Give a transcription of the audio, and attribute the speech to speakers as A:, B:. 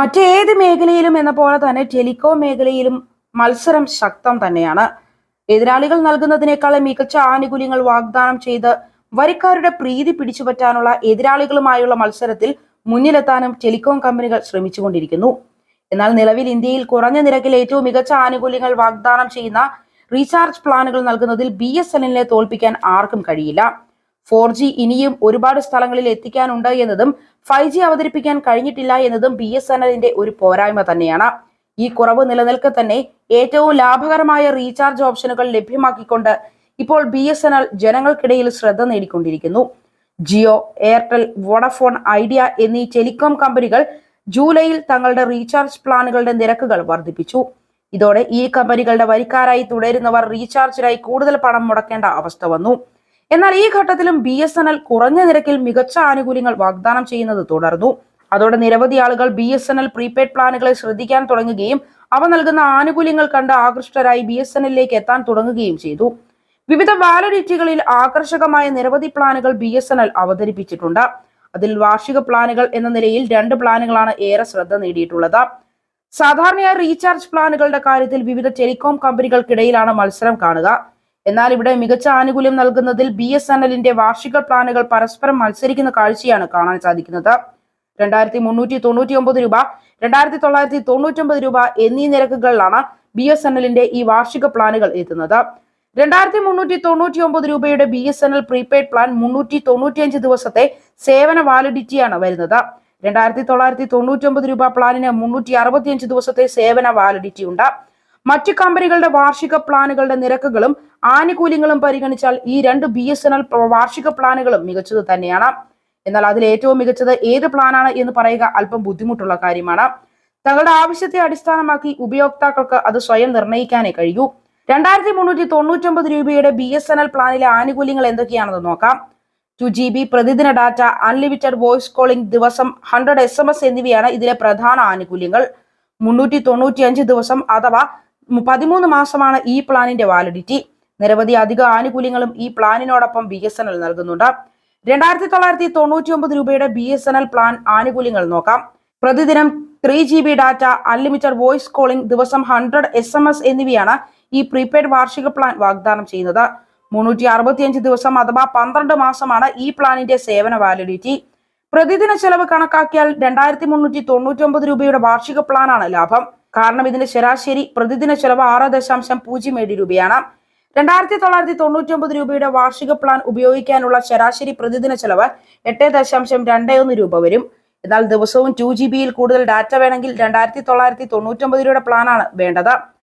A: മറ്റേത് മേഖലയിലും എന്ന പോലെ തന്നെ ടെലികോം മേഖലയിലും മത്സരം ശക്തം തന്നെയാണ്. എതിരാളികൾ നൽകുന്നതിനേക്കാൾ മികച്ച ആനുകൂല്യങ്ങൾ വാഗ്ദാനം ചെയ്ത് വരിക്കാരുടെ പ്രീതി പിടിച്ചുപറ്റാനുള്ള എതിരാളികളുമായുള്ള മത്സരത്തിൽ മുന്നിലെത്താനും ടെലികോം കമ്പനികൾ ശ്രമിച്ചുകൊണ്ടിരിക്കുന്നു. എന്നാൽ നിലവിൽ ഇന്ത്യയിൽ കുറഞ്ഞ നിരക്കിൽ ഏറ്റവും മികച്ച ആനുകൂല്യങ്ങൾ വാഗ്ദാനം ചെയ്യുന്ന റീചാർജ് പ്ലാനുകൾ നൽകുന്നതിൽ ബി എസ് എല്ലിനെ തോൽപ്പിക്കാൻ ആർക്കും കഴിയില്ല. ഫോർ ജി ഇനിയും ഒരുപാട് സ്ഥലങ്ങളിൽ എത്തിക്കാനുണ്ട് എന്നതും ഫൈവ് ജി അവതരിപ്പിക്കാൻ കഴിഞ്ഞിട്ടില്ല എന്നതും ബി എസ് എൻ എല്ലിന്റെ ഒരു പോരായ്മ തന്നെയാണ്. ഈ കുറവ് നിലനിൽക്കെ തന്നെ ഏറ്റവും ലാഭകരമായ റീചാർജ് ഓപ്ഷനുകൾ ലഭ്യമാക്കിക്കൊണ്ട് ഇപ്പോൾ ബി എസ് എൻ എൽ ജനങ്ങൾക്കിടയിൽ ശ്രദ്ധ നേടിക്കൊണ്ടിരിക്കുന്നു. ജിയോ എയർടെൽ വോഡഫോൺ ഐഡിയ എന്നീ ടെലികോം കമ്പനികൾ ജൂലൈയിൽ തങ്ങളുടെ റീചാർജ് പ്ലാനുകളുടെ നിരക്കുകൾ വർദ്ധിപ്പിച്ചു. ഇതോടെ ഈ കമ്പനികളുടെ വരിക്കാരായി തുടരുന്നവർ റീചാർജിനായി കൂടുതൽ പണം മുടക്കേണ്ട അവസ്ഥ വന്നു. എന്നാൽ ഈ ഘട്ടത്തിലും ബി എസ് എൻ എൽ കുറഞ്ഞ നിരക്കിൽ മികച്ച ആനുകൂല്യങ്ങൾ വാഗ്ദാനം ചെയ്യുന്നത് തുടർന്നു. അതോടെ നിരവധി ആളുകൾ B S N L prepaid പ്ലാനുകളെ ശ്രദ്ധിക്കാൻ തുടങ്ങുകയും അവ നൽകുന്ന ആനുകൂല്യങ്ങൾ കണ്ട് ആകൃഷ്ടരായി ബി എസ് എൻ എല്ലിലേക്ക് എത്താൻ തുടങ്ങുകയും ചെയ്തു. വിവിധ വാലിഡിറ്റികളിൽ ആകർഷകമായ നിരവധി പ്ലാനുകൾ ബി എസ് എൻ എൽ അവതരിപ്പിച്ചിട്ടുണ്ട്. അതിൽ വാർഷിക പ്ലാനുകൾ എന്ന നിലയിൽ രണ്ട് പ്ലാനുകളാണ് ഏറെ ശ്രദ്ധ നേടിയിട്ടുള്ളത്. സാധാരണയായി റീചാർജ് പ്ലാനുകളുടെ കാര്യത്തിൽ വിവിധ ടെലികോം കമ്പനികൾക്കിടയിലാണ് മത്സരം കാണുക. എന്നാൽ ഇവിടെ മികച്ച ആനുകൂല്യം നൽകുന്നതിൽ ബി എസ് എൻ എല്ലിന്റെ വാർഷിക പ്ലാനുകൾ പരസ്പരം മത്സരിക്കുന്ന കാഴ്ചയാണ് കാണാൻ സാധിക്കുന്നത്. രണ്ടായിരത്തി മുന്നൂറ്റി തൊണ്ണൂറ്റി ഒമ്പത് രൂപ രണ്ടായിരത്തി തൊള്ളായിരത്തി തൊണ്ണൂറ്റി ഒമ്പത് രൂപ എന്നീ നിരക്കുകളിലാണ് ബി എസ് എൻ എല്ലിന്റെ ഈ വാർഷിക പ്ലാനുകൾ എത്തുന്നത്. രണ്ടായിരത്തി മുന്നൂറ്റി തൊണ്ണൂറ്റി ഒമ്പത് രൂപയുടെ B S N L prepaid plan മുന്നൂറ്റി തൊണ്ണൂറ്റിയഞ്ച് ദിവസത്തെ സേവന വാലിഡിറ്റിയാണ് വരുന്നത്. രണ്ടായിരത്തി തൊള്ളായിരത്തി തൊണ്ണൂറ്റി ഒമ്പത് രൂപ പ്ലാനിന് മുന്നൂറ്റി അറുപത്തിയഞ്ച് ദിവസത്തെ സേവന വാലിഡിറ്റി ഉണ്ട്. മറ്റു കമ്പനികളുടെ വാർഷിക പ്ലാനുകളുടെ നിരക്കുകളും ആനുകൂല്യങ്ങളും പരിഗണിച്ചാൽ ഈ രണ്ട് ബി എസ് എൻ എൽ വാർഷിക പ്ലാനുകളും മികച്ചത് തന്നെയാണ്. എന്നാൽ അതിൽ ഏറ്റവും മികച്ചത് ഏത് പ്ലാനാണ് എന്ന് പറയുക അല്പം ബുദ്ധിമുട്ടുള്ള കാര്യമാണ്. തങ്ങളുടെ ആവശ്യത്തെ അടിസ്ഥാനമാക്കി ഉപയോക്താക്കൾക്ക് അത് സ്വയം നിർണയിക്കാനേ കഴിയൂ. രണ്ടായിരത്തി മുന്നൂറ്റി തൊണ്ണൂറ്റൊമ്പത് രൂപയുടെ ബി എസ് എൻ എൽ പ്ലാനിലെ ആനുകൂല്യങ്ങൾ എന്തൊക്കെയാണെന്ന് നോക്കാം. ടു ജി ബി പ്രതിദിന ഡാറ്റ അൺലിമിറ്റഡ് വോയിസ് കോളിംഗ് ദിവസം ഹൺഡ്രഡ് എസ് എം എസ് എന്നിവയാണ് ഇതിലെ പ്രധാന ആനുകൂല്യങ്ങൾ. മുന്നൂറ്റി തൊണ്ണൂറ്റി അഞ്ച് ദിവസം അഥവാ പതിമൂന്ന് മാസമാണ് ഈ പ്ലാനിന്റെ വാലിഡിറ്റി. നിരവധി അധിക ആനുകൂല്യങ്ങളും ഈ പ്ലാനിനോടൊപ്പം ബി എസ് എൻ എൽ നൽകുന്നുണ്ട്. രണ്ടായിരത്തി തൊള്ളായിരത്തി തൊണ്ണൂറ്റി ഒമ്പത് രൂപയുടെ B S N L plan ആനുകൂല്യങ്ങൾ നോക്കാം. പ്രതിദിനം three G B data unlimited voice calling ദിവസം ഹൺഡ്രഡ് എസ് എം എസ് എന്നിവയാണ് ഈ പ്രീപെയ്ഡ് വാർഷിക പ്ലാൻ വാഗ്ദാനം ചെയ്യുന്നത്. മുന്നൂറ്റി അറുപത്തിയഞ്ച് ദിവസം അഥവാ പന്ത്രണ്ട് മാസമാണ് ഈ പ്ലാനിന്റെ സേവന വാലിഡിറ്റി. പ്രതിദിന ചെലവ് കണക്കാക്കിയാൽ രണ്ടായിരത്തി മുന്നൂറ്റി തൊണ്ണൂറ്റി ഒമ്പത് രൂപയുടെ വാർഷിക പ്ലാനാണ് ലാഭം. കാരണം ഇതിന്റെ ശരാശരി പ്രതിദിന ചെലവ് ആറ് ദശാംശം പൂജ്യം ഏഴ് രൂപയാണ്. രണ്ടായിരത്തി തൊള്ളായിരത്തി തൊണ്ണൂറ്റി ഒമ്പത് രൂപയുടെ വാർഷിക പ്ലാൻ ഉപയോഗിക്കാനുള്ള ശരാശരി പ്രതിദിന ചെലവ് എട്ട് ദശാംശം രണ്ട് ഒന്ന് രൂപ വരും. എന്നാൽ ദിവസവും ടു ജി ബിയിൽ കൂടുതൽ ഡാറ്റ വേണമെങ്കിൽ രണ്ടായിരത്തി തൊള്ളായിരത്തി തൊണ്ണൂറ്റി ഒമ്പത് രൂപയുടെ പ്ലാനാണ് വേണ്ടത്.